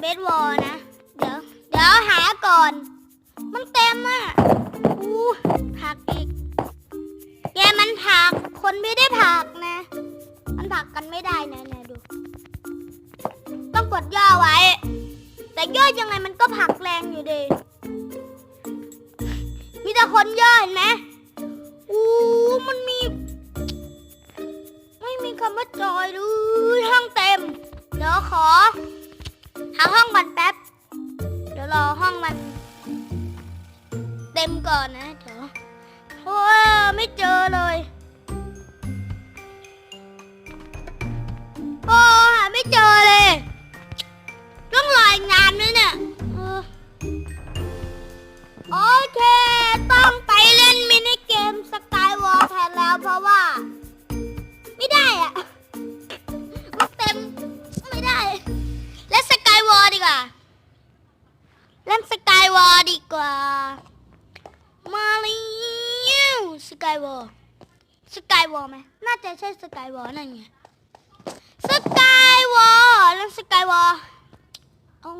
เบสบอลนะ เดี๋ยว เดี๋ยวหาก่อน มันเต็มอะอู้ผักอีก แกมันผัก คนไม่ได้ผักนะ มันผักกันไม่ได้นะนะดู ต้องกดย่อไว้ แต่ย่อยังไงมันก็ผลักแรงอยู่ดี มีแต่คนย่อเห็นไหมอู้มันมี ไม่มีคำว่าจอยเลยห้องเต็ม เดี๋ยวขอาห้องมันแป๊บ เดี๋ยวรอห้องมัน เต็มก่อนนะเดี๋ยวเพราะว่าไม่เจอ กายวอลดีกว่า เล่นสกายวอลดีกว่า มาเร็วสกายวอลสกายวอลไหมน่าจะใช่สกายวอลนั่นไงสกายวอลเล่นสกายวอลเอา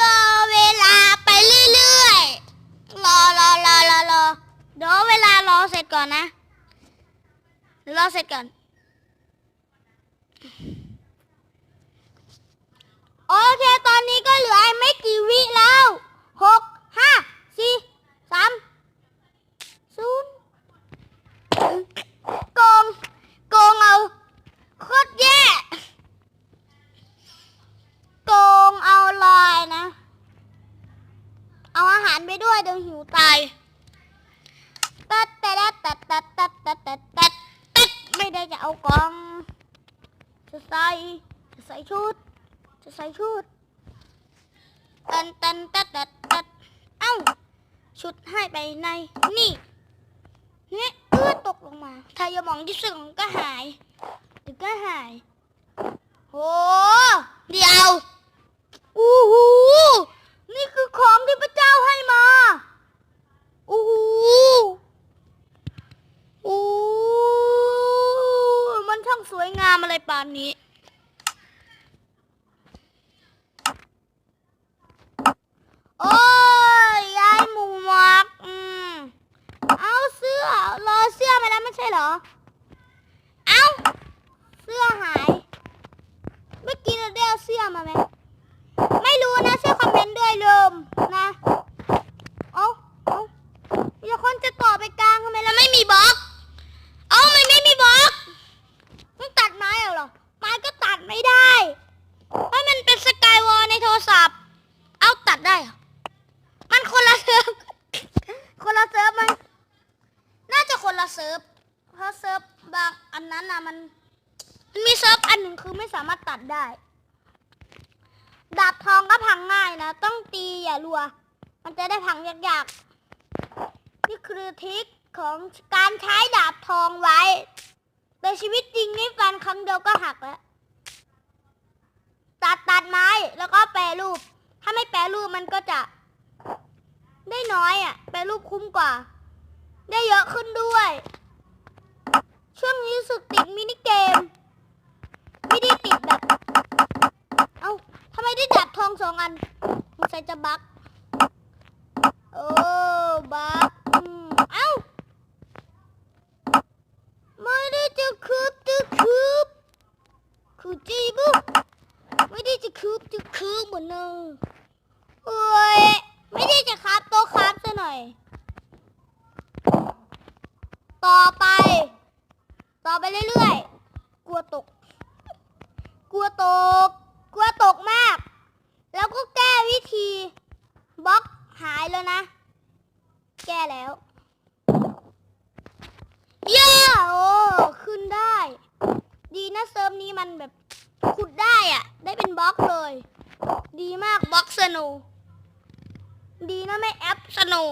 รอเวลาไปเรื่อยๆ รอรอรอรอรอเดี๋ยวเวลารอเสร็จก่อนนะรอเสร็จก่อน โอเค ตอนนี้ก็เหลือไม่กี่วิแล้วหกห้าสี่สามศูนย์โกง โกงเอา ใส่ชุดตันตันตัดตัดตัดเอ้า ชุดให้ไปในนี่เนี่ยเอื้อตกลงมาทายามองที่สึงก็หายเดี๋ยวก็หายโหเดี๋ยวอู้หูนี่คือของที่พระเจ้าให้มาอู้หูอู้มันช่างสวยงามอะไรป่านนี้ โอ้ยยายหมูหมักอืมเอาเสื้อ รอเสื้อมาแล้วไม่ใช่เหรอ เอาเสื้อหาย เมื่อกี้เราได้เอาเสื้อมาไหม ไม่รู้นะช่วยคอมเมนต์ด้วยลืมนะ เอาเอามีแต่คนจะต่อไปกลางทำไมเราไม่มีบล็อก เอามันไม่มีบล็อกมันตัดไม้เหรอ ไม้ก็ตัดไม่ได้เพราะมันเป็นสกายวอลในโทรศัพท์ เอาตัดได้เหรอ มันคนละเซิร์ฟ คนละเซิร์ฟมัน น่าจะคนละ เซิร์ฟเพราะเซิร์ฟบางอันนั้นน่ะมันมันมีเซิร์ฟอันหนึ่งคือไม่สามารถตัดได้ ดาบทองก็พังง่ายนะ ต้องตีอย่ารัว มันจะได้พังยากๆ นี่คือทริคของการใช้ดาบทองไว้ แต่ชีวิตจริงนี่ฟันครั้งเดียวก็หักแล้ว ตัดตัดไม้แล้วก็แปรรูป ถ้าไม่แปรรูปมันก็จะ ได้น้อยอะ แปรรูปคุ้มกว่า ได้เยอะขึ้นด้วย ช่วงนี้รู้สึกติดมินิเกม ไม่ได้ติดแบบ เอ้าทำไมได้ดับทองสองอันสงสัยจะบักโอ้บักอืมเอ้า ไม่ได้จะคืบจะคืบคือจีบุไม่ได้จะคืบจะคืบเหมือนเนึงเอ้ย ไม่ได้จะครับโต๊ะครับซะหน่อย ต่อไป ต่อไปเรื่อยๆ กลัวตก กลัวตก กลัวตกมาก แล้วก็แก้วิธีบล็อกหายแล้วนะ แก้แล้ว เย้โอ้ขึ้นได้ ดีนะเซิร์ฟนี้มันแบบขุดได้อะได้เป็นบล็อกเลย ดีมากบล็อกสนูดีนะไม่แอปสนู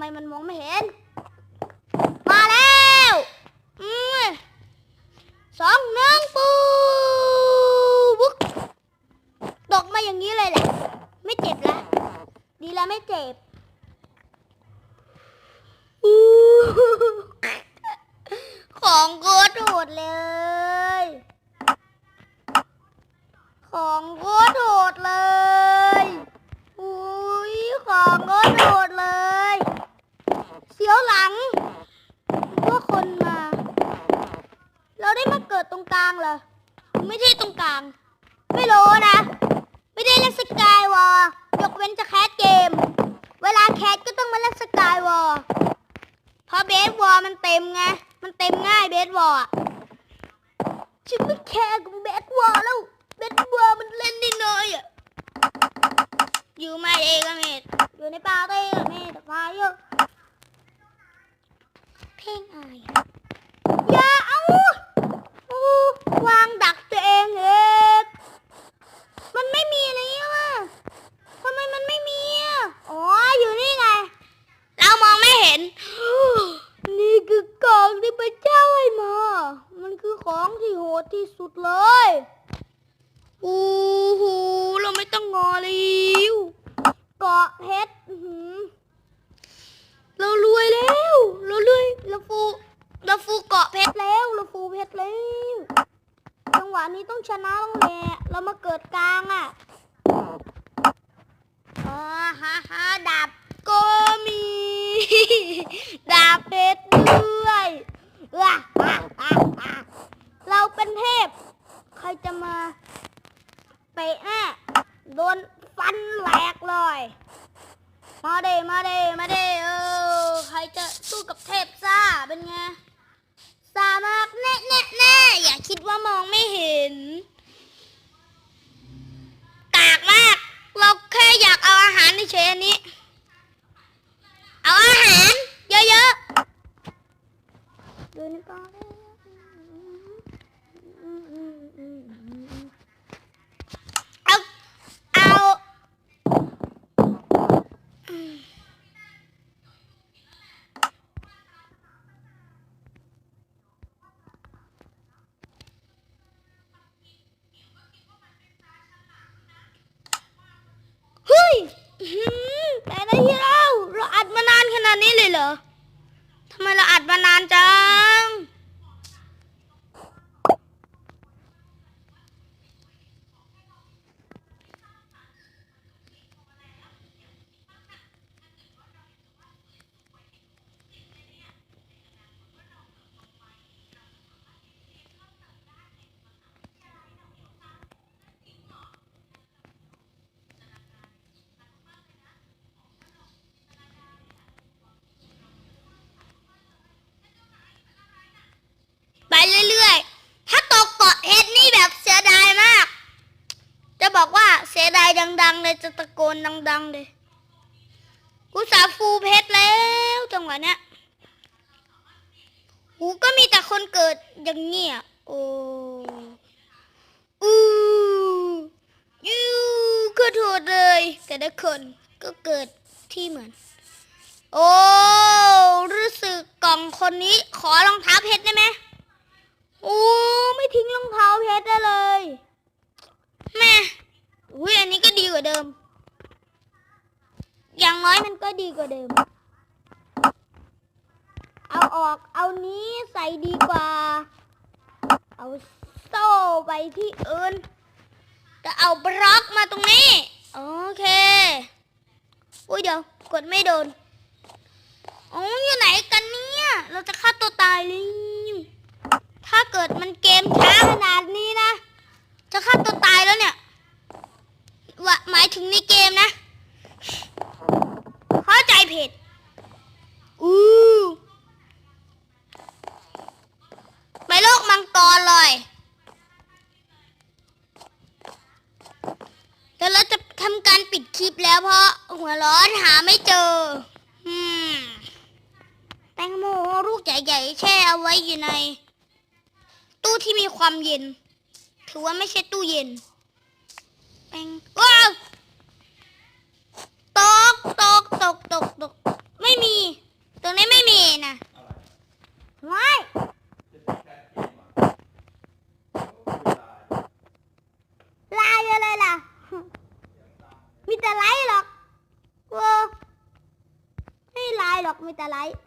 ำไมมันมองไม่เห็น มาแล้วสองหนึ่งปูตกมาอย่างนี้เลยแหละ ไม่เจ็บละ ดีแล้วไม่เจ็บ สเกม เวลาแคสก็ต้องมาเล่นสกายวอลเพราะเบสวอลมันเต็มไง มันเต็มง่ายเบสวอลฉันไม่แคร์กับเบสวอลแล้ว เบสวอลมันเล่นได้น้อยอะอยู่มาเองอะเมดอยู่ในปาร์ตี้อะเมดพาเยอะเพลงอะไรอะอย่าเอาอู้วางดักตัวเองเองมันไม่มีอะไรอะทำไมมันไม่มีอะอ๋อ อยู่นี่ไง เรามองไม่เห็น นี่คือกล่องที่พระเจ้าให้มา มันคือของที่โหดที่สุดเลยอู้หูเราไม่ต้องงอแล้วเกาะเพชรอื้อหือเรารวยแล้ว เรารวย เราฟู เราฟูเกาะเพชรแล้ว เราฟูเพชรแล้ว จังหวะนี้ต้องชนะต้องแหละเรามาเกิดกลางอะอ๋อฮ่าฮ่าดาบก็มี ดาบเพชรด้วยว้าฮ่าฮ่าเราเป็นเทพ ใครจะมาเตะแน่โดนฟันแหลกเลยมาเดมาเดมาเดเออใครจะสู้กับเทพซ่าเป็นไงสามากแน่แน่แน่อย่าคิดว่ามองไม่เห็น กากมาก เราแค่อยากเอาอาหารเฉยๆอันนี้ เอาอาหาร เยอะๆดูนี่ก่อนเอาเอาเฮ้ยอื้อหือแต่ได้ที่เราเราอัดมานานขนาดนี้เลยเหรอทำไมเราอัดมานานจัง ไปเรื่อยๆ ถ้าตกเกาะเพชรนี่แบบเสียดายมาก จะบอกว่าเสีย ดังๆเลยจะตะโกนดัง ๆ เลยกูสาฟูเพชรแล้วจังหวะเนี้ยหูก็มีแต่คนเกิดอย่างเงี้ยโอ้อู้ยูก็โทษเลย แต่ละคนก็เกิดที่เหมือน โอ้รู้สึกกล่องคนนี้ขอรองเท้าเพชรได้ไหมโอ้ไม่ทิ้งรองเท้าเพชรได้เลย แม่อุ้ยอันนี้ก็ดีก ว่าเดิม อย่างน้อยมันก็ดีกว่าเดิม เอาออก เอานี้ใส่ดีกว่า เอาโซ่ไปที่อื่นจะเอาบล็อกมาตรงนี้ โอเค อุ้ยเดี๋ยว กดไม่โดนโอ้อยู่ไหนกันเนี่ย เราจะฆ่าตัวตายเลยถ้าเกิดมันเกมช้าขนาดนี้นะ จะฆ่าตัวตายแล้วเนี่ย ว่าหมายถึงในเกมนะเข้าใจผิดอู้ไปโลกมังกรเลยแล้วเราจะทำการปิดคลิปแล้วเพราะหัวร้อนหาไม่เจอแตงโมลูกใหญ่ๆแช่เอาไว้อยู่ใน ตู้ที่มีความเย็น ถือว่าไม่ใช่ตู้เย็น แปงว้าวตกตกตกตกตกไม่มี ตรงนี้ไม่มีนะไม่ลายอะไรล่ะ มีแต่ไลท์หรอกว้ารอกมีแต่ไลฟ์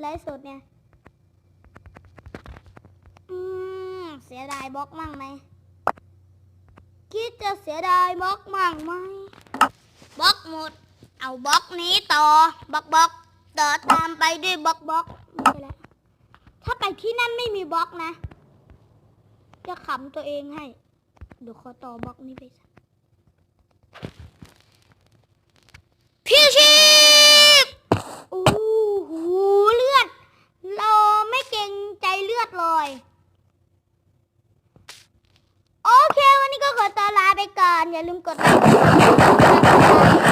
ไลฟ์สดเนี่ยอืมเสียดายบล็อกมั่งไหม คิดจะเสียดายบล็อกมั่งไหมบล็อกหมด เอาบล็อกนี้ต่อบล็อกบล็อกต่อตามไปด้วยบล็อกบล็อกไม่ใช่แล้วถ้าไปที่นั่นไม่มีบล็อกนะ จะขำตัวเองให้ เดี๋ยวขอต่อบล็อกนี้ไปสักพี่ชีพโอ้โหเลือด เราไม่เกรงใจเลือดเลย โอเค วันนี้ก็ขอตัวลาไปก่ อย่าลืมกดไลค์กดติดตาม